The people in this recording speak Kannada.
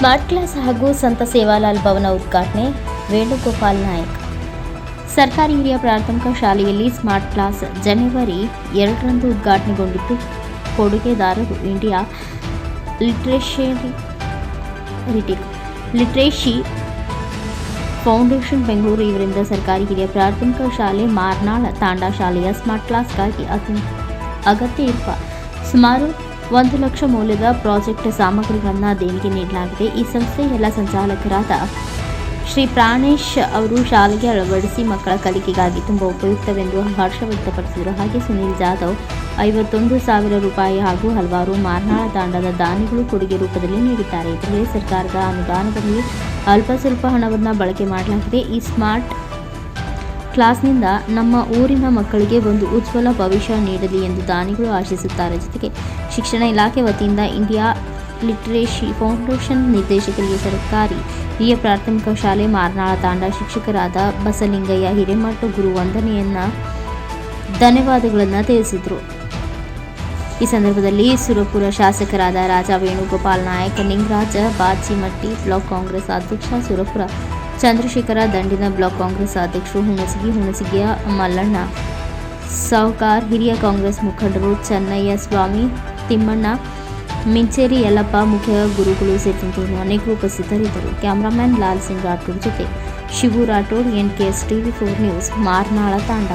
ಸ್ಮಾರ್ಟ್ ಕ್ಲಾಸ್ ಹಾಗೂ ಸಂತ ಸೇವಾಲಾಲ್ ಭವನ ಉದ್ಘಾಟನೆ, ವೇಣುಗೋಪಾಲ್ ನಾಯಕ್. ಸರ್ಕಾರಿ ಹಿರಿಯ ಪ್ರಾಥಮಿಕ ಶಾಲೆಯಲ್ಲಿ ಸ್ಮಾರ್ಟ್ ಕ್ಲಾಸ್ ಜನವರಿ ಎರಡರಂದು ಉದ್ಘಾಟನೆಗೊಂಡಿದ್ದು, ಕೊಡುಗೆದಾರರು ಇಂಡಿಯಾ ಲಿಟ್ರೇಷರಿ ರಿಟಿ- ಲಿಟ್ರೇಷಿ ಫೌಂಡೇಶನ್ ಬೆಂಗಳೂರು ಇವರಿಂದ ಸರ್ಕಾರಿ ಹಿರಿಯ ಪ್ರಾಥಮಿಕ ಶಾಲೆ ಮಾರ್ನಾಳ ತಾಂಡಾ ಶಾಲೆಯ ಸ್ಮಾರ್ಟ್ ಕ್ಲಾಸ್ಗಾಗಿ ಅತಿ ಅಗತ್ಯ ಇರುವ ಸುಮಾರು ಒಂದು ಲಕ್ಷ ಮೌಲ್ಯದ ಪ್ರಾಜೆಕ್ಟ್ ಸಾಮಗ್ರಿಗಳನ್ನು ದೇಣಿಗೆ ನೀಡಲಾಗಿದೆ. ಈ ಸಂಸ್ಥೆಯ ಎಲ್ಲ ಸಂಚಾಲಕರಾದ ಶ್ರೀ ಪ್ರಾಣೇಶ್ ಅವರು ಶಾಲೆಗೆ ಅಳವಡಿಸಿ ಮಕ್ಕಳ ಕಲಿಕೆಗಾಗಿ ತುಂಬ ಉಪಯುಕ್ತವೆಂದು ಹರ್ಷ ವ್ಯಕ್ತಪಡಿಸಿದರು. ಹಾಗೆ ಸುನೀಲ್ ಜಾಧವ್ ಐವತ್ತೊಂದು ಸಾವಿರ ರೂಪಾಯಿ ಹಾಗೂ ಹಲವಾರು ಮಾರ್ನಾಳ ತಾಂಡದ ದಾನಿಗಳು ಕೊಡುಗೆ ರೂಪದಲ್ಲಿ ನೀಡಿದ್ದಾರೆ. ಇದರಲ್ಲಿ ಸರ್ಕಾರದ ಅನುದಾನದಲ್ಲಿ ಅಲ್ಪ ಸ್ವಲ್ಪ ಹಣವನ್ನು ಬಳಕೆ ಮಾಡಲಾಗಿದೆ. ಈ ಸ್ಮಾರ್ಟ್ ಕ್ಲಾಸ್ನಿಂದ ನಮ್ಮ ಊರಿನ ಮಕ್ಕಳಿಗೆ ಒಂದು ಉಜ್ವಲ ಭವಿಷ್ಯ ನೀಡಲಿ ಎಂದು ದಾನಿಗಳು ಆಶಿಸುತ್ತಾರೆ. ಜೊತೆಗೆ ಶಿಕ್ಷಣ ಇಲಾಖೆ ವತಿಯಿಂದ ಇಂಡಿಯಾ ಲಿಟ್ರೇಷಿ ಫೌಂಡೇಶನ್ ನಿರ್ದೇಶಕರಿಗೆ ಸರ್ಕಾರಿ ಹಿರಿಯ ಪ್ರಾಥಮಿಕ ಶಾಲೆ ಮಾರ್ನಾಳ ತಾಂಡ ಶಿಕ್ಷಕರಾದ ಬಸಲಿಂಗಯ್ಯ ಹಿರೇಮಠ ಗುರು ವಂದನೆಯನ್ನು ಧನ್ಯವಾದಗಳನ್ನು ತಿಳಿಸಿದರು. ಈ ಸಂದರ್ಭದಲ್ಲಿ ಸುರಪುರ ಶಾಸಕರಾದ ರಾಜಾ ವೇಣುಗೋಪಾಲ್ ನಾಯಕ್, ನಿಂಗರಾಜ ಬಾಚಿಮಟ್ಟಿ, ಬ್ಲಾಕ್ ಕಾಂಗ್ರೆಸ್ ಅಧ್ಯಕ್ಷ ಸುರಪುರ ಚಂದ್ರಶೇಖರ ದಂಡಿನ ಬ್ಲಾಕ್ ಕಾಂಗ್ರೆಸ್ ಅಧ್ಯಕ್ಷರು ಹುಣಸಗಿ, ಹುಣಸಗಿಯ ಮಲ್ಲಣ್ಣ. ಸಾಹುಕಾರ್ ಹಿರಿಯ ಕಾಂಗ್ರೆಸ್ ಮುಖಂಡರು ಚೆನ್ನಯ್ಯ ಸ್ವಾಮಿ, ತಿಮ್ಮಣ್ಣ, ಮಿಂಚೇರಿ ಯಲ್ಲಪ್ಪ, ಮುಖ್ಯ ಗುರುಗಳು ಸೇರಿದಂತೆ ಅನೇಕ ಅನೇಕರು ಉಪಸ್ಥಿತರಿದ್ದರು. ಕ್ಯಾಮರಾಮ್ಯಾನ್ ಲಾಲ್ ಸಿಂಗ್ ರಾಠೋಡ್ ಜೊತೆ Shivu Rathod, N K S TV four news, Marnal Tanda.